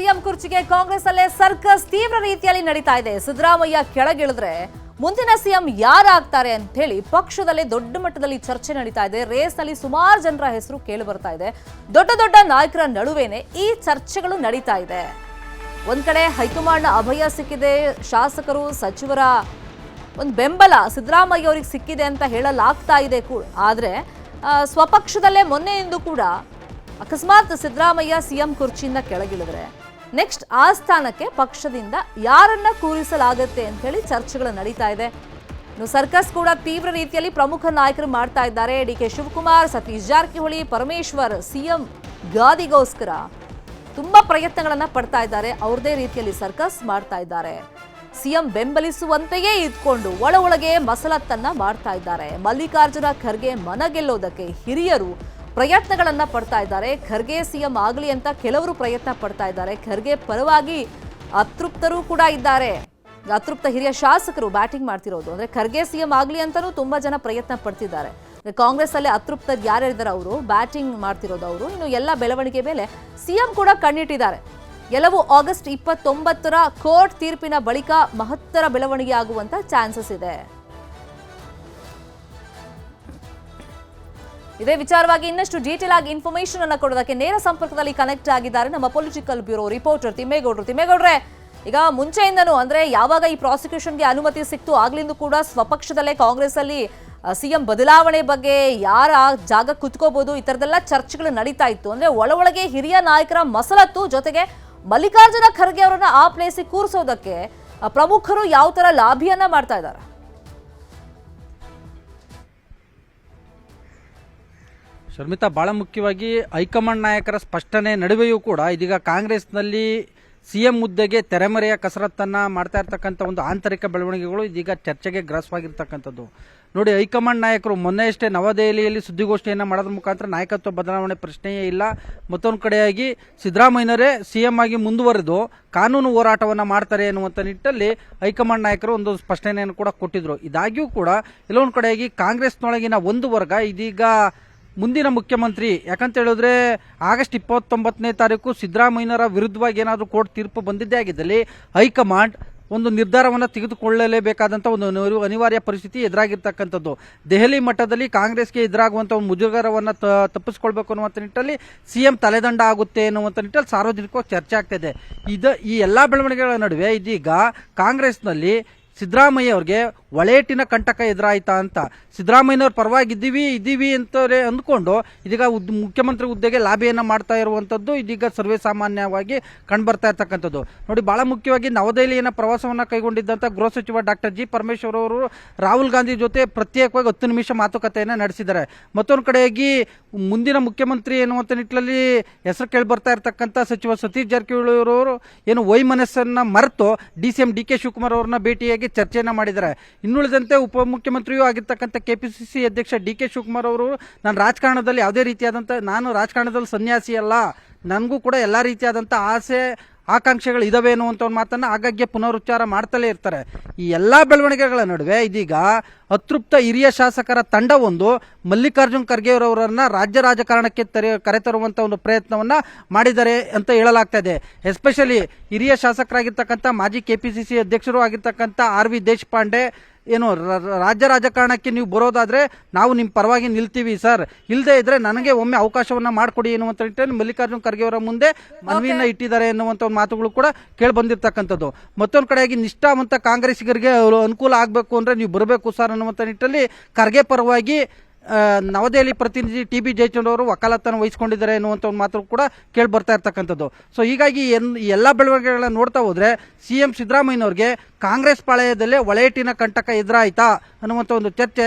CM ಕುರ್ಚಿಗೆ Congress ಅಲ್ಲೇ circus ತೀವ್ರ ರೀತಿಯಲ್ಲಿ ನಡೀತಾ ಇದೆ. ಸಿದ್ದರಾಮಯ್ಯ ಕೆಳಗಿಳಿದ್ರೆ ಮುಂದಿನ ಸಿಎಂ ಯಾರಾಗ್ತಾರೆ ಅಂತ ಹೇಳಿ ಪಕ್ಷದಲ್ಲೇ ದೊಡ್ಡ ಮಟ್ಟದಲ್ಲಿ ಚರ್ಚೆ ನಡೀತಾ ಇದೆ. ರೇಸ್ ರೇಸ್ನಲ್ಲಿ ಸುಮಾರು ಜನರ ಹೆಸರು ಕೇಳಿ ಬರ್ತಾ ಇದೆ. ದೊಡ್ಡ ದೊಡ್ಡ ನಾಯಕರ ನಡುವೆನೆ ಈ ಚರ್ಚೆಗಳು ನಡೀತಾ ಇದೆ. ಒಂದ್ ಕಡೆ ಹೈಕಮಾಂಡ್ ಅಭಯ ಸಿಕ್ಕಿದೆ. ಶಾಸಕರು, ಸಚಿವರ ಒಂದು ಬೆಂಬಲ ಸಿದ್ದರಾಮಯ್ಯ ಅವರಿಗೆ ಸಿಕ್ಕಿದೆ ಅಂತ ಹೇಳಲಾಗ್ತಾ ಇದೆ ಕೂಡ. ಆದ್ರೆ ಸ್ವಪಕ್ಷದಲ್ಲೇ ಮೊನ್ನೆಯಿಂದ ಕೂಡ ಅಕಸ್ಮಾತ್ ಸಿದ್ದರಾಮಯ್ಯ ಸಿಎಂ ಕುರ್ಚಿಯಿಂದ ಕೆಳಗಿಳಿದ್ರೆ ನೆಕ್ಸ್ಟ್ ಆ ಸ್ಥಾನಕ್ಕೆ ಪಕ್ಷದಿಂದ ಯಾರನ್ನ ಕೂರಿಸಲಾಗುತ್ತೆ ಅಂತ ಹೇಳಿ ಚರ್ಚೆಗಳು ನಡೀತಾ ಇದೆ. ಇನ್ನು ಸರ್ಕಸ್ ಕೂಡ ತೀವ್ರ ರೀತಿಯಲ್ಲಿ ಪ್ರಮುಖ ನಾಯಕರು ಮಾಡ್ತಾ ಇದ್ದಾರೆ. D K Shivakumar, Satish Jarkiholi, Parameshwar, CM ಗಾದಿಗೋಸ್ಕರ ತುಂಬಾ ಪ್ರಯತ್ನಗಳನ್ನ ಪಡ್ತಾ ಇದ್ದಾರೆ. ಅವ್ರದೇ ರೀತಿಯಲ್ಲಿ ಸರ್ಕಸ್ ಮಾಡ್ತಾ ಇದ್ದಾರೆ. ಸಿಎಂ ಬೆಂಬಲಿಸುವಂತೆಯೇ ಇದ್ಕೊಂಡು ಒಳ ಒಳಗೆ ಮಸಲತ್ತನ್ನ ಮಾಡ್ತಾ ಇದ್ದಾರೆ. ಮಲ್ಲಿಕಾರ್ಜುನ ಖರ್ಗೆ ಮನಗೆಲ್ಲೋದಕ್ಕೆ ಹಿರಿಯರು ಪ್ರಯತ್ನಗಳನ್ನ ಪಡ್ತಾ ಇದ್ದಾರೆ. ಖರ್ಗೆ ಸಿಎಂ ಆಗಲಿ ಅಂತ ಕೆಲವರು ಪ್ರಯತ್ನ ಪಡ್ತಾ ಇದ್ದಾರೆ. ಖರ್ಗೆ ಪರವಾಗಿ ಅತೃಪ್ತರು ಕೂಡ ಇದ್ದಾರೆ. ಅತೃಪ್ತ ಹಿರಿಯ ಶಾಸಕರು ಬ್ಯಾಟಿಂಗ್ ಮಾಡ್ತಿರೋದು. ಅಂದರೆ ಖರ್ಗೆ ಸಿಎಂ ಆಗಲಿ ಅಂತಲೂ ತುಂಬ ಜನ ಪ್ರಯತ್ನ ಪಡ್ತಿದ್ದಾರೆ. ಕಾಂಗ್ರೆಸ್ ಅಲ್ಲಿ ಅತೃಪ್ತರು ಯಾರ್ಯಾರಿದ್ದಾರೆ ಅವರು? ಬ್ಯಾಟಿಂಗ್ ಮಾಡ್ತಿರೋದು ಅವರು. ಇನ್ನು ಎಲ್ಲ ಬೆಳವಣಿಗೆ ಮೇಲೆ ಸಿಎಂ ಕೂಡ ಕಣ್ಣಿಟ್ಟಿದ್ದಾರೆ. ಎಲ್ಲವೂ ಆಗಸ್ಟ್ ಇಪ್ಪತ್ತೊಂಬತ್ತರ ಕೋರ್ಟ್ ತೀರ್ಪಿನ ಬಳಿಕ ಮಹತ್ತರ ಬೆಳವಣಿಗೆ ಆಗುವಂತ ಚಾನ್ಸಸ್ ಇದೆ. ಇದೇ ವಿಚಾರವಾಗಿ ಇನ್ನಷ್ಟು ಡೀಟೇಲ್ ಆಗಿ ಇನ್ಫಾರ್ಮೇಶನ್ ಅನ್ನು ಕೊಡೋದಕ್ಕೆ ನೇರ ಸಂಪರ್ಕದಲ್ಲಿ ಕನೆಕ್ಟ್ ಆಗಿದ್ದಾರೆ ನಮ್ಮ ಪೊಲಿಟಿಕಲ್ ಬ್ಯೂರೋ ರಿಪೋರ್ಟರ್ ತಿಮ್ಮೇಗೌಡರು. ತಿಮ್ಮೇಗೌಡ್ರೆ, ಈಗ ಮುಂಚೆಯಿಂದನೂ ಅಂದ್ರೆ ಯಾವಾಗ ಈ ಪ್ರಾಸಿಕ್ಯೂಷನ್ಗೆ ಅನುಮತಿ ಸಿಕ್ತು ಆಗ್ಲಿಂದ ಕೂಡ ಸ್ವಪಕ್ಷದಲ್ಲೇ ಕಾಂಗ್ರೆಸ್ ಅಲ್ಲಿ ಸಿಎಂ ಬದಲಾವಣೆ ಬಗ್ಗೆ ಯಾರ ಜಾಗ ಕುತ್ಕೋಬಹುದು ಈ ತರದೆಲ್ಲ ಚರ್ಚೆಗಳು ನಡೀತಾ ಇತ್ತು. ಅಂದ್ರೆ ಒಳ ಒಳಗೆ ಹಿರಿಯ ನಾಯಕರ ಮಸಲತ್ತು ಜೊತೆಗೆ ಮಲ್ಲಿಕಾರ್ಜುನ ಖರ್ಗೆ ಅವರನ್ನ ಆ ಪ್ಲೇಸಿಗೆ ಕೂರಿಸೋದಕ್ಕೆ ಪ್ರಮುಖರು ಯಾವ ತರ ಲಾಭಿಯನ್ನ ಮಾಡ್ತಾ ಇದ್ದಾರೆ? ಶರ್ಮಿತಾ, ಬಹಳ ಮುಖ್ಯವಾಗಿ ಹೈಕಮಾಂಡ್ ನಾಯಕರ ಸ್ಪಷ್ಟನೆ ನಡುವೆಯೂ ಕೂಡ ಇದೀಗ ಕಾಂಗ್ರೆಸ್ನಲ್ಲಿ ಸಿಎಂ ಹುದ್ದೆಗೆ ತೆರೆಮರೆಯ ಕಸರತ್ತನ್ನ ಮಾಡ್ತಾ ಇರ್ತಕ್ಕಂಥ ಒಂದು ಆಂತರಿಕ ಬೆಳವಣಿಗೆಗಳು ಇದೀಗ ಚರ್ಚೆಗೆ ಗ್ರಾಸವಾಗಿರ್ತಕ್ಕಂಥದ್ದು. ನೋಡಿ, ಹೈಕಮಾಂಡ್ ನಾಯಕರು ಮೊನ್ನೆಯಷ್ಟೇ ನವದೆಹಲಿಯಲ್ಲಿ ಸುದ್ದಿಗೋಷ್ಠಿಯನ್ನು ಮಾಡೋದ್ರ ಮುಖಾಂತರ ನಾಯಕತ್ವ ಬದಲಾವಣೆ ಪ್ರಶ್ನೆಯೇ ಇಲ್ಲ. ಮತ್ತೊಂದು ಕಡೆಯಾಗಿ ಸಿದ್ದರಾಮಯ್ಯನವರೇ ಸಿಎಂ ಆಗಿ ಮುಂದುವರೆದು ಕಾನೂನು ಹೋರಾಟವನ್ನು ಮಾಡ್ತಾರೆ ಎನ್ನುವಂಥ ನಿಟ್ಟಲ್ಲಿ ಹೈಕಮಾಂಡ್ ನಾಯಕರು ಒಂದು ಸ್ಪಷ್ಟನೆಯನ್ನು ಕೂಡ ಕೊಟ್ಟಿದ್ರು. ಇದಾಗಿಯೂ ಕೂಡ ಕೆಲವೊಂದು ಕಡೆಯಾಗಿ ಕಾಂಗ್ರೆಸ್ನೊಳಗಿನ ಒಂದು ವರ್ಗ ಇದೀಗ ಮುಂದಿನ ಮುಖ್ಯಮಂತ್ರಿ, ಯಾಕಂತ ಹೇಳಿದ್ರೆ ಆಗಸ್ಟ್ ಇಪ್ಪತ್ತೊಂಬತ್ತನೇ ತಾರೀಕು ಸಿದ್ದರಾಮಯ್ಯನವರ ವಿರುದ್ಧವಾಗಿ ಏನಾದರೂ ಕೋರ್ಟ್ ತೀರ್ಪು ಬಂದಿದ್ದೇ ಆಗಿದ್ದಲ್ಲಿ ಹೈಕಮಾಂಡ್ ಒಂದು ನಿರ್ಧಾರವನ್ನು ತೆಗೆದುಕೊಳ್ಳಲೇಬೇಕಾದಂಥ ಒಂದು ಅನಿವಾರ್ಯ- ಪರಿಸ್ಥಿತಿ ಎದುರಾಗಿರ್ತಕ್ಕಂಥದ್ದು. ದೆಹಲಿ ಮಟ್ಟದಲ್ಲಿ ಕಾಂಗ್ರೆಸ್ಗೆ ಎದುರಾಗುವಂಥ ಒಂದು ಮುಜುಗರವನ್ನು ತಪ್ಪಿಸ್ಕೊಳ್ಬೇಕು ಅನ್ನುವಂಥ ನಿಟ್ಟಲ್ಲಿ ಸಿ ಎಂ ತಲೆದಂಡ ಆಗುತ್ತೆ ಅನ್ನುವಂಥ ನಿಟ್ಟಲ್ಲಿ ಸಾರ್ವಜನಿಕವಾಗಿ ಚರ್ಚೆ ಆಗ್ತಿದೆ. ಇದು, ಈ ಎಲ್ಲ ಬೆಳವಣಿಗೆಗಳ ನಡುವೆ ಇದೀಗ ಕಾಂಗ್ರೆಸ್ನಲ್ಲಿ ಸಿದ್ದರಾಮಯ್ಯ ಅವ್ರಿಗೆ ಒಳೇಟಿನ ಕಂಟಕ ಎದುರಾಯ್ತಾ ಅಂತ. ಸಿದ್ದರಾಮಯ್ಯನವ್ರ ಪರವಾಗಿ ಇದ್ದೀವಿ ಇದ್ದೀವಿ ಅಂತವ್ರೆ ಅಂದ್ಕೊಂಡು ಇದೀಗ ಉದ್- ಮುಖ್ಯಮಂತ್ರಿ ಹುದ್ದೆಗೆ ಲಾಭಿಯನ್ನು ಮಾಡ್ತಾ ಇರುವಂಥದ್ದು ಇದೀಗ ಸರ್ವೇ ಸಾಮಾನ್ಯವಾಗಿ ಕಂಡುಬರ್ತಾ ಇರ್ತಕ್ಕಂಥದ್ದು. ನೋಡಿ ಭಾಳ ಮುಖ್ಯವಾಗಿ ನವದೆಹಲಿಯನ್ನು ಪ್ರವಾಸವನ್ನು ಕೈಗೊಂಡಿದ್ದಂಥ ಗೃಹ ಸಚಿವ ಡಾಕ್ಟರ್ ಜಿ ಪರಮೇಶ್ವರ್ ಅವರು ರಾಹುಲ್ ಗಾಂಧಿ ಜೊತೆ ಪ್ರತ್ಯೇಕವಾಗಿ ಹತ್ತು ನಿಮಿಷ ಮಾತುಕತೆಯನ್ನು ನಡೆಸಿದ್ದಾರೆ. ಮತ್ತೊಂದು ಕಡೆಯಾಗಿ ಮುಂದಿನ ಮುಖ್ಯಮಂತ್ರಿ ಎನ್ನುವಂಥ ನಿಟ್ಟಿನಲ್ಲಿ ಹೆಸರು ಕೇಳಿ ಬರ್ತಾ ಇರ್ತಕ್ಕಂಥ ಸಚಿವ ಸತೀಶ್ ಜಾರಕಿಹೊಳಿ ಅವರು ಏನು ವೈಮನಸ್ಸನ್ನು ಮರೆತು D C M D K Shivakumar ಅವ್ರನ್ನ ಭೇಟಿಯಾಗಿ ಚರ್ಚೆಯನ್ನು ಮಾಡಿದ್ದಾರೆ. ಇನ್ನುಳಿದಂತೆ ಉಪಮುಖ್ಯಮಂತ್ರಿಯೂ ಆಗಿರ್ತಕ್ಕಂಥ ಕೆಪಿಸಿಸಿ ಅಧ್ಯಕ್ಷ ಡಿ ಕೆ ಶಿವಕುಮಾರ್ ಅವರು ನಾನು ರಾಜಕಾರಣದಲ್ಲಿ ಯಾವುದೇ ರೀತಿಯಾದಂಥ ನಾನು ರಾಜಕಾರಣದಲ್ಲಿ ಸನ್ಯಾಸಿ ಅಲ್ಲ. ನನಗೂ ಕೂಡ ಎಲ್ಲ ರೀತಿಯಾದಂಥ ಆಸೆ, ಆಕಾಂಕ್ಷೆಗಳು ಇದಾವೆ ಅನ್ನುವಂಥ ಒಂದು ಮಾತನ್ನು ಆಗಾಗ್ಗೆ ಪುನರುಚ್ಚಾರ ಮಾಡ್ತಲೇ ಇರ್ತಾರೆ. ಈ ಎಲ್ಲ ಬೆಳವಣಿಗೆಗಳ ನಡುವೆ ಇದೀಗ ಅತೃಪ್ತ ಹಿರಿಯ ಶಾಸಕರ ತಂಡವೊಂದು ಮಲ್ಲಿಕಾರ್ಜುನ್ ಖರ್ಗೆ ರಾಜ್ಯ ರಾಜಕಾರಣಕ್ಕೆ ತರೆ ಕರೆತರುವಂಥ ಒಂದು ಪ್ರಯತ್ನವನ್ನು ಮಾಡಿದ್ದಾರೆ ಅಂತ ಹೇಳಲಾಗ್ತಾ ಇದೆ. ಎಸ್ಪೆಷಲಿ ಹಿರಿಯ ಶಾಸಕರಾಗಿರ್ತಕ್ಕಂಥ ಮಾಜಿ ಕೆ ಪಿ ಸಿ ಸಿ ಅಧ್ಯಕ್ಷರು ಆಗಿರ್ತಕ್ಕಂಥ ಆರ್ ವಿ ದೇಶಪಾಂಡೆ ಏನು ರಾಜ್ಯ ರಾಜಕಾರಣಕ್ಕೆ ನೀವು ಬರೋದಾದರೆ ನಾವು ನಿಮ್ಮ ಪರವಾಗಿ ನಿಲ್ತೀವಿ ಸರ್. ಇಲ್ಲದೆ ಇದ್ರೆ ನನಗೆ ಒಮ್ಮೆ ಅವಕಾಶವನ್ನು ಮಾಡಿಕೊಡಿ ಎನ್ನುವಂಥ ನಿಟ್ಟಿನಲ್ಲಿ ಮಲ್ಲಿಕಾರ್ಜುನ ಖರ್ಗೆ ಅವರ ಮುಂದೆ ಮನವಿಯನ್ನು ಇಟ್ಟಿದ್ದಾರೆ ಎನ್ನುವಂಥ ಒಂದು ಮಾತುಗಳು ಕೂಡ ಕೇಳಿ ಬಂದಿರತಕ್ಕಂಥದ್ದು. ಮತ್ತೊಂದು ಕಡೆಯಾಗಿ ನಿಷ್ಠಾವಂತ ಕಾಂಗ್ರೆಸ್ಸಿಗರಿಗೆ ಅವರು ಅನುಕೂಲ ಆಗಬೇಕು ಅಂದರೆ ನೀವು ಬರಬೇಕು ಸರ್ ಅನ್ನುವಂಥ ನಿಟ್ಟಲ್ಲಿ ಖರ್ಗೆ ಪರವಾಗಿ ನವದೆಹಲಿ ಪ್ರತಿನಿಧಿ ಟಿ ಬಿ ಜಯಚಂದ್ರ ಅವರು ವಕಾಲತ್ತನ್ನು ವಹಿಸಿಕೊಂಡಿದ್ದಾರೆ ಎನ್ನುವಂಥ ಒಂದು ಮಾತು ಕೂಡ ಕೇಳಿ ಬರ್ತಾ ಇರ್ತಕ್ಕಂಥದ್ದು. ಸೊ ಹೀಗಾಗಿ ಎನ್- ಎಲ್ಲ ಬೆಳವಣಿಗೆಗಳನ್ನ ನೋಡ್ತಾ ಹೋದ್ರೆ ಸಿಎಂ ಸಿದ್ದರಾಮಯ್ಯನವ್ರಿಗೆ ಕಾಂಗ್ರೆಸ್ ಪಾಳಯದಲ್ಲೇ ಒಳೇಟಿನ ಕಂಟಕ ಎದುರಾಯ್ತಾ ಅನ್ನುವಂಥ ಒಂದು ಚರ್ಚೆ